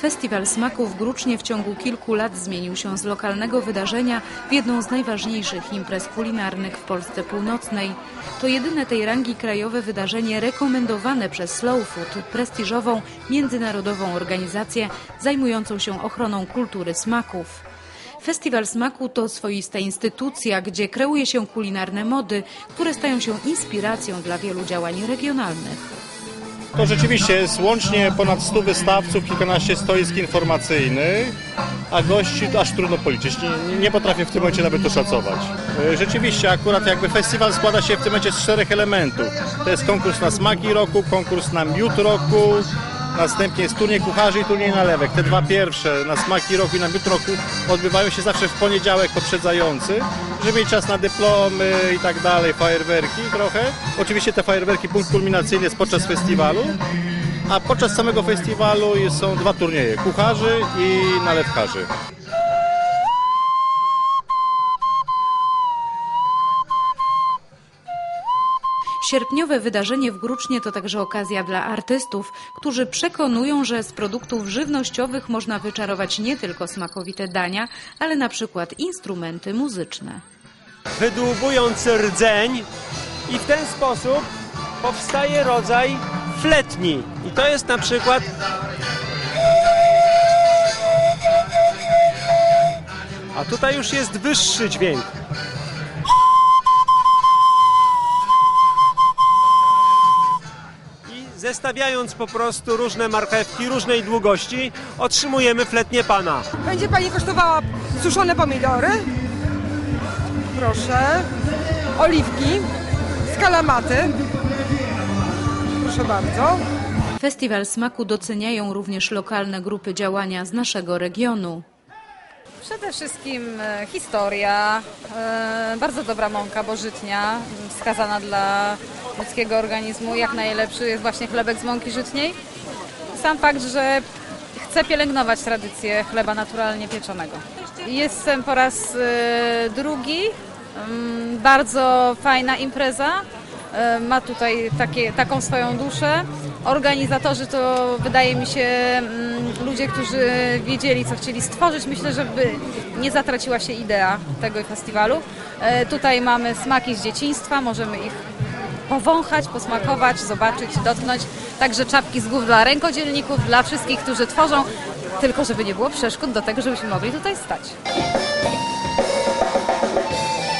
Festiwal Smaku w Grucznie w ciągu kilku lat zmienił się z lokalnego wydarzenia w jedną z najważniejszych imprez kulinarnych w Polsce Północnej. To jedyne tej rangi krajowe wydarzenie rekomendowane przez Slow Food, prestiżową międzynarodową organizację zajmującą się ochroną kultury smaków. Festiwal Smaku to swoista instytucja, gdzie kreuje się kulinarne mody, które stają się inspiracją dla wielu działań regionalnych. To rzeczywiście jest łącznie ponad 100 wystawców, kilkanaście stoisk informacyjnych, a gości aż trudno policzyć. Nie, nie potrafię w tym momencie nawet to szacować. E, Rzeczywiście, akurat jakby festiwal składa się w tym momencie z czterech elementów. To jest konkurs na smaki roku, konkurs na miód roku, następnie jest turniej kucharzy i turniej nalewek. Te dwa pierwsze, na smaki roku i na miód roku, odbywają się zawsze w poniedziałek poprzedzający, żeby mieć czas na dyplomy i tak dalej, fajerwerki trochę. Oczywiście te fajerwerki, punkt kulminacyjny jest podczas festiwalu, a podczas samego festiwalu są dwa turnieje, kucharzy i nalewkarzy. Sierpniowe wydarzenie w Grucznie to także okazja dla artystów, którzy przekonują, że z produktów żywnościowych można wyczarować nie tylko smakowite dania, ale na przykład instrumenty muzyczne. Wydłubując rdzeń i w ten sposób powstaje rodzaj fletni. I to jest na przykład A tutaj już jest wyższy dźwięk. I zestawiając po prostu różne marchewki różnej długości, otrzymujemy fletnię pana. Będzie Pani kosztowała suszone pomidory. Proszę. Oliwki z kalamaty. Proszę bardzo. Festiwal Smaku doceniają również lokalne grupy działania z naszego regionu. Przede wszystkim e, historia, e, bardzo dobra mąka bożytnia, wskazana dla ludzkiego organizmu. Jak najlepszy jest właśnie chlebek z mąki żytniej. Sam fakt, że chcę pielęgnować tradycję chleba naturalnie pieczonego. Jestem po raz e, drugi. Mm, Bardzo fajna impreza. E, Ma tutaj takie, taką swoją duszę. Organizatorzy to wydaje mi się mm, ludzie, którzy wiedzieli, co chcieli stworzyć. Myślę, żeby nie zatraciła się idea tego festiwalu. E, Tutaj mamy smaki z dzieciństwa, możemy ich powąchać, posmakować, zobaczyć, dotknąć. Także czapki z głów dla rękodzielników, dla wszystkich, którzy tworzą, tylko żeby nie było przeszkód do tego, żebyśmy mogli tutaj stać.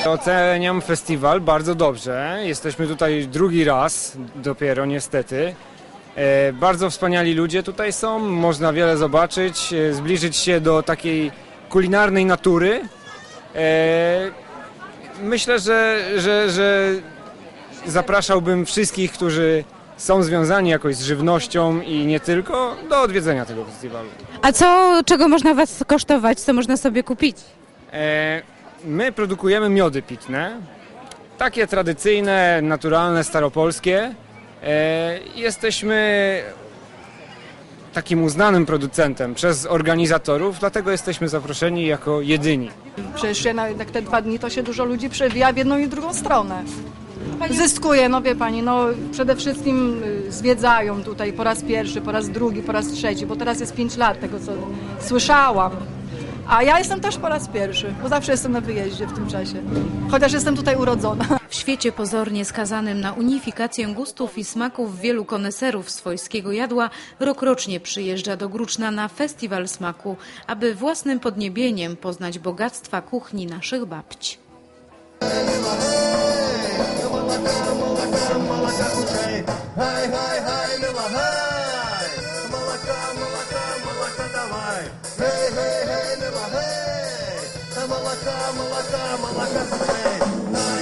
Oceniam festiwal bardzo dobrze. Jesteśmy tutaj drugi raz, dopiero niestety. E, bardzo wspaniali ludzie tutaj są, można wiele zobaczyć, e, zbliżyć się do takiej kulinarnej natury. E, myślę, że, że, że zapraszałbym wszystkich, którzy są związani jakoś z żywnością i nie tylko, do odwiedzenia tego festiwalu. A co, czego można Was kosztować, co można sobie kupić? E, My produkujemy miody pitne, takie tradycyjne, naturalne, staropolskie. E, Jesteśmy takim uznanym producentem przez organizatorów, dlatego jesteśmy zaproszeni jako jedyni. Przecież jednak jednak te dwa dni to się dużo ludzi przewija w jedną i drugą stronę. Zyskuje, no wie pani, no przede wszystkim y, zwiedzają tutaj po raz pierwszy, po raz drugi, po raz trzeci, bo teraz jest pięć lat tego, co słyszałam. A ja jestem też po raz pierwszy, bo zawsze jestem na wyjeździe w tym czasie. Chociaż jestem tutaj urodzona. W świecie pozornie skazanym na unifikację gustów i smaków wielu koneserów swojskiego jadła rokrocznie przyjeżdża do Gruczna na Festiwal Smaku, aby własnym podniebieniem poznać bogactwa kuchni naszych babci. Молока, молока, молока,